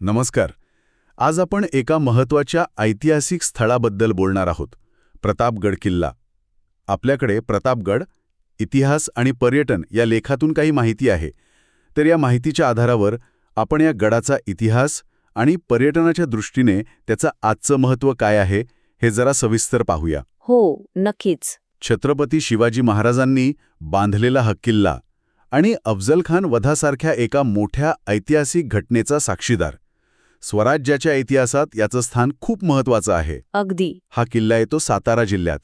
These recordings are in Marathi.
नमस्कार. आज आपण एका महत्त्वाच्या ऐतिहासिक स्थळाबद्दल बोलणार आहोत. प्रतापगड किल्ला. आपल्याकडे प्रतापगड इतिहास आणि पर्यटन या लेखातून काही माहिती आहे. तर या माहितीच्या आधारावर आपण या गडाचा इतिहास आणि पर्यटनाच्या दृष्टीने त्याचं आजचं महत्त्व काय आहे हे जरा सविस्तर पाहूया. हो नक्कीच. छत्रपती शिवाजी महाराजांनी बांधलेला हा किल्ला आणि अफजल खान वधासारख्या एका मोठ्या ऐतिहासिक घटनेचा साक्षीदार. स्वराज्याच्या इतिहासात याचं स्थान खूप महत्वाचं आहे. अगदी. हा किल्ला येतो सातारा जिल्ह्यात.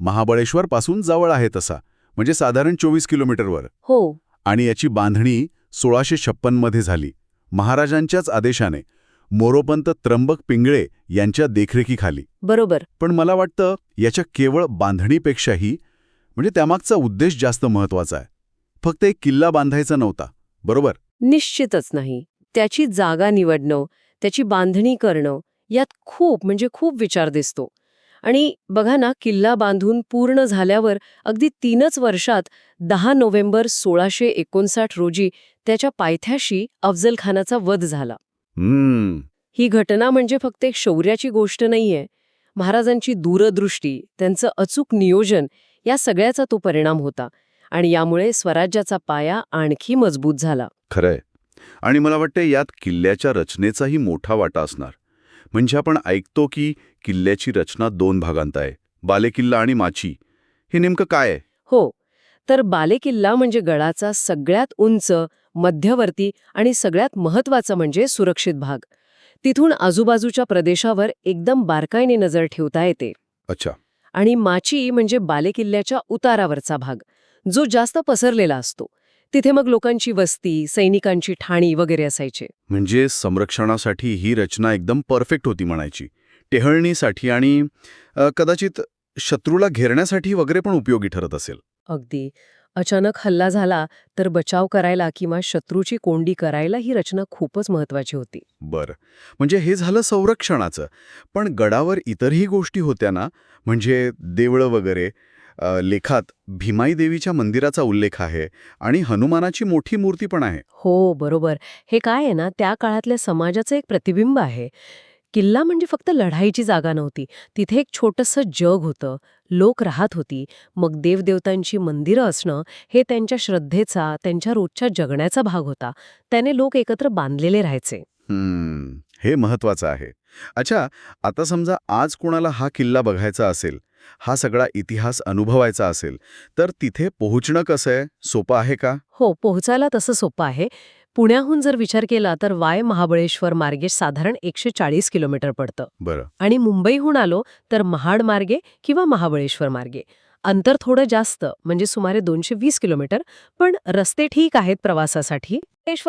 महाबळेश्वरपासून जवळ आहे तसा म्हणजे साधारण चोवीस किलोमीटरवर हो. आणि याची बांधणी सोळाशे छप्पनमध्ये झाली. महाराजांच्याच आदेशाने मोरोपंत त्र्यंबक पिंगळे यांच्या देखरेखीखाली. बरोबर. पण मला वाटतं याच्या केवळ बांधणीपेक्षाही म्हणजे त्यामागचा उद्देश जास्त महत्त्वाचा आहे. फक्त एक किल्ला बांधायचा नव्हता बरोबर? निश्चितच नाही. त्याची जागा निवडणं त्याची बांधणी करणं यात खूप म्हणजे खूप विचार दिसतो. आणि बघा ना किल्ला बांधून पूर्ण झाल्यावर अगदी तीनच वर्षात दहा नोव्हेंबर सोळाशे एकोणसाठ रोजी त्याच्या पायथ्याशी अफजल खानाचा वध झाला. हम्म. ही घटना म्हणजे फक्त एक शौर्याची गोष्ट नाहीये. महाराजांची दूरदृष्टी त्यांचं अचूक नियोजन या सगळ्याचा तो परिणाम होता. आणि यामुळे स्वराज्याचा पाया आणखी मजबूत झाला. खरंय. आणि मला वाटतं यात किल्ल्याच्या रचनेचाही मोठा वाटा असणार. म्हणजे आपण ऐकतो की किल्ल्याची रचना दोन भागांत आहे बालेकिल्ला आणि माची. हे नेमकं काय आहे? हो तर बालेकिल्ला म्हणजे गडाचा सगळ्यात उंच मध्यवर्ती आणि सगळ्यात महत्त्वाचा म्हणजे सुरक्षित भाग. तिथून आजूबाजूच्या प्रदेशावर एकदम बारकाईने नजर ठेवता येते. अच्छा. आणि माची म्हणजे बालेकिल्ल्याच्या उतारावरचा भाग जो जास्त पसरलेला असतो. तिथे मग लोकांची वस्ती सैनिकांची ठाणी वगैरे असायचे. म्हणजे संरक्षणासाठी ही रचना एकदम परफेक्ट होती म्हणायची. टेहळणीसाठी आणि अ, कदाचित शत्रूला घेरण्यासाठी वगैरे पण उपयोगी ठरत असेल. अगदी. अचानक हल्ला झाला तर बचाव करायला किंवा शत्रूची कोंडी करायला ही रचना खूपच महत्वाची होती. बरं. म्हणजे हे झालं संरक्षणाचं. पण गडावर इतरही गोष्टी होत्या ना? म्हणजे देवळं वगैरे लेखात भीमाई देवीच्या मंदिराचा उल्लेख आहे आणि हनुमानाची मोठी मूर्ती पण आहे. हो बरोबर. हे काय आहे ना त्या काळातल्या समाजाचं एक प्रतिबिंब आहे. किल्ला म्हणजे फक्त लढाईची जागा नव्हती. तिथे एक छोटंसं जग होतं. लोक राहत होती. मग देवदेवतांची मंदिरं असणं हे त्यांच्या श्रद्धेचा त्यांच्या रोजच्या जगण्याचा भाग होता. त्याने लोक एकत्र बांधलेले राहायचे. हे महत्वाचं आहे. अच्छा आता समजा आज कोणाला हा किल्ला बघायचा असेल हा सगळा इतिहास अनुभवायचा असेल तर तिथे पोहोचणं कसं आहे? सोपं आहे का? हो पोहोचायला तसं सोपं आहे. पुण्याहून जर विचार केला तर वाय महाबळेश्वर मार्गे साधारण एकशे चाळीस किलोमीटर पडतं. बरं. आणि मुंबईहून आलो तर महाड मार्गे किंवा महाबळेश्वर मार्गे. अंतर थोडं जास्त म्हणजे सुमारे दोनशे वीस किलोमीटर पण रस्ते ठीक आहेत प्रवासासाठी.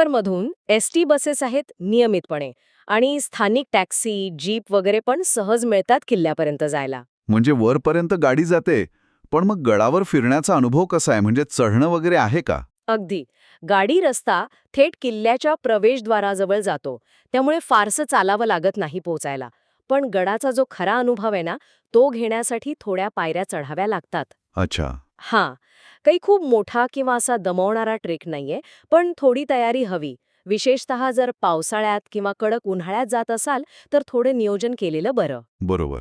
मधून एस टी बसेस आहेत नियमितपणे आणि स्थानिक टॅक्सी जीप वगैरे पण सहज मिळतात किल्ल्यापर्यंत जायला. म्हणजे वरपर्यंत गाडी जाते. पण मग गडावर फिरण्याचा अनुभव कसा आहे? म्हणजे चढणं वगैरे आहे का? अगदी. गाडी रस्ता थेट किल्ल्याच्या प्रवेशद्वाराजवळ जातो. त्यामुळे फारसं चालावं लागत नाही पोचायला. पण गडाचा जो खरा अनुभव आहे ना तो घेण्यासाठी थोड्या पायऱ्या चढाव्या लागतात. अच्छा. हां. काही खूप मोठा किंवा असा दमवणारा ट्रेक नाहीये पण थोडी तयारी हवी. विशेषतः जर पावसाळ्यात किंवा कडक उन्हाळ्यात जात असाल तर थोडं नियोजन केलेलं बरं. बरोबर.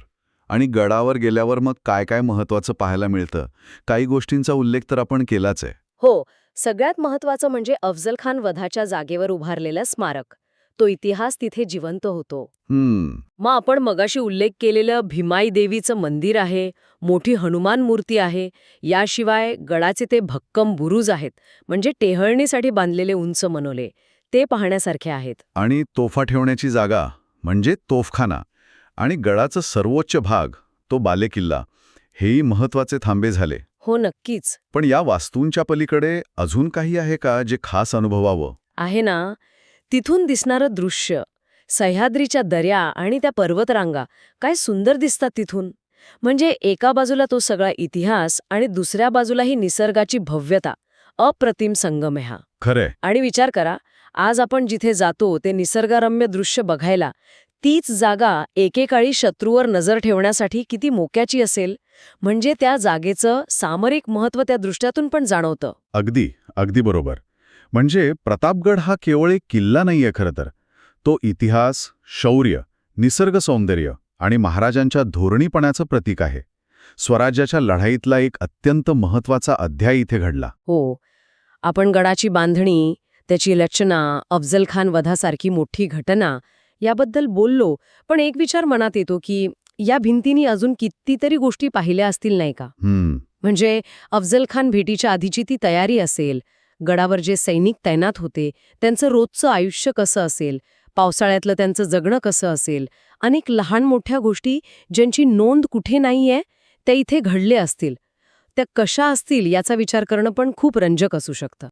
आणि गडावर गेल्यावर मग काय काय महत्वाचं पाहायला मिळतं? काही गोष्टींचा उल्लेख तर आपण केलाच आहे. हो सगळ्यात महत्वाचं म्हणजे अफजल खान वधाच्या जागेवर उभारलेलं स्मारक. तो इतिहास तिथे जिवंत होतो. हम्म. मग आपण मगाशी उल्लेख केलेलं भीमाई देवीचं मंदिर आहे मोठी हनुमान मूर्ती आहे याशिवाय गडाचे ते भक्कम बुरुज आहेत म्हणजे टेहळणीसाठी बांधलेले उंच मनोले ते पाहण्यासारखे आहेत. आणि तोफा ठेवण्याची जागा म्हणजे तोफखाना. आणि गडाचा सर्वोच्च भाग तो बालेकिल्ला हेही महत्त्वाचे थांबे झाले. हो नक्कीच. पण या वास्तूंच्या पलीकडे अजून काही आहे का जे खास अनुभवावं? आहे ना. तिथून दिसणारं दृश्य सह्याद्रीच्या दऱ्या आणि त्या पर्वतरांगा काय सुंदर दिसतात तिथून. म्हणजे एका बाजूला तो सगळा इतिहास आणि दुसऱ्या बाजूला ही निसर्गाची भव्यता अप्रतिम संगम आहे हा. खरंय. आणि विचार करा आज आपण जिथे जातो ते निसर्गरम्य दृश्य बघायला तीच जागा एकेकाळी शत्रूवर नजर ठेवण्यासाठी किती मोक्याची असेल म्हणजे त्या जागेचं सामरिक महत्त्व त्या दृष्ट्यातून पण जाणवतं. अगदी अगदी बरोबर. म्हणजे प्रतापगड हा केवळ एक किल्ला नाहीये खरं तर. तो इतिहास शौर्य निसर्ग सौंदर्य आणि महाराजांच्या धोरणीपणाचं प्रतीक आहे. स्वराज्याच्या लढाईतला एक अत्यंत महत्त्वाचा अध्याय इथे घडला. हो. आपण गडाची बांधणी त्याची रचना अफजल खान वधासारखी मोठी घटना याबद्दल बोललो पण एक विचार मनात येतो की या भिंतींनी अजून कितीतरी गोष्टी पाहिल्या असतील नाही का? म्हणजे अफजल खान भेटीच्या आधीची ती तयारी असेल गडावर जे सैनिक तैनात होते त्यांचं रोजचं आयुष्य कसं असेल पावसाळ्यातलं त्यांचं जगणं कसं असेल अनेक लहान मोठ्या गोष्टी ज्यांची नोंद कुठे नाहीये त्या इथे घडले असतील. त्या कशा असतील याचा विचार करणं पण खूप रंजक असू शकतं.